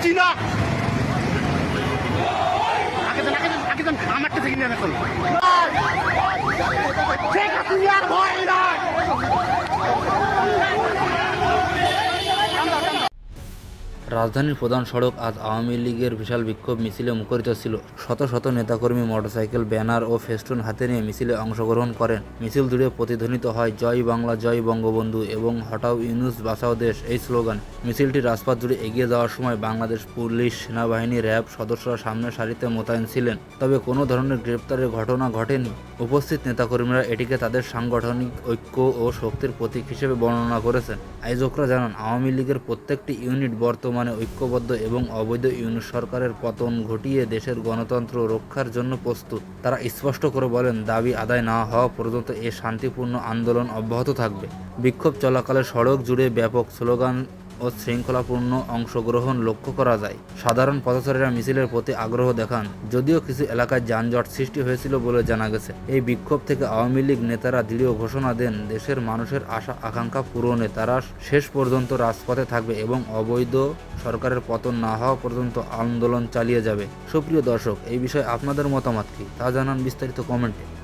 হাসিনা আগে যান আগে যান আগে যান আমারটা থেকে নিয়ে রাখুন রাজধানীর প্রধান সড়ক আজ আওয়ামী লীগের বিশাল বিক্ষোভ মিছিলে মুখরিত ছিল। শত শত নেতাকর্মী, মোটরসাইকেল, ব্যানার ও ফেস্টুন হাতে নিয়ে মিছিলে অংশগ্রহণ করেন। মিছিল জুড়ে প্রতিধ্বনিত হয়, জয় বাংলা, জয় বঙ্গবন্ধু এবং হটাও ইউনুস, বাঁচাও দেশ এই স্লোগান। মিছিলটি রাজপথ জুড়ে এগিয়ে যাওয়ার সময় বাংলাদেশ পুলিশ, সেনাবাহিনী, র্যাব সদস্যরা সামনে সারিতে মোতায়েন ছিলেন। তবে কোনো ধরনের গ্রেপ্তারের ঘটনা ঘটেনি। উপস্থিত নেতাকর্মীরা এটিকে তাদের সাংগঠনিক ঐক্য ও শক্তির প্রতীক হিসেবে বর্ণনা করেছেন। আয়োজকরা জানান, আওয়ামী লীগের প্রত্যেকটি ইউনিট বর্তমানে ঐক্যবদ্ধ এবং অবৈধ ইউনিট সরকারের পতন ঘটিয়ে দেশের গণতন্ত্র রক্ষার জন্য প্রস্তুত। তারা স্পষ্ট করে বলেন, দাবি আদায় না হওয়া পর্যন্ত এ শান্তিপূর্ণ আন্দোলন অব্যাহত থাকবে। বিক্ষোভ চলাকালে সড়ক জুড়ে ব্যাপক স্লোগান ও শৃঙ্খলাপূর্ণ অংশগ্রহণ লক্ষ্য করা যায়। সাধারণ পথচারীরা মিছিলের প্রতি আগ্রহ দেখান। যদিও কিছু এলাকায় যানজট সৃষ্টি হয়েছিল বলে জানা গেছে। এই বিক্ষোভ থেকে আওয়ামী লীগ নেতারা দৃঢ় ঘোষণা দেন, দেশের মানুষের আশা, আকাঙ্ক্ষা পূরণে তারা শেষ পর্যন্ত রাজপথে থাকবে এবং অবৈধ সরকারের পতন না হওয়া পর্যন্ত আন্দোলন চালিয়ে যাবে। সুপ্রিয় দর্শক, এই বিষয়ে আপনাদের মতামত কি? তা জানান বিস্তারিত কমেন্টে।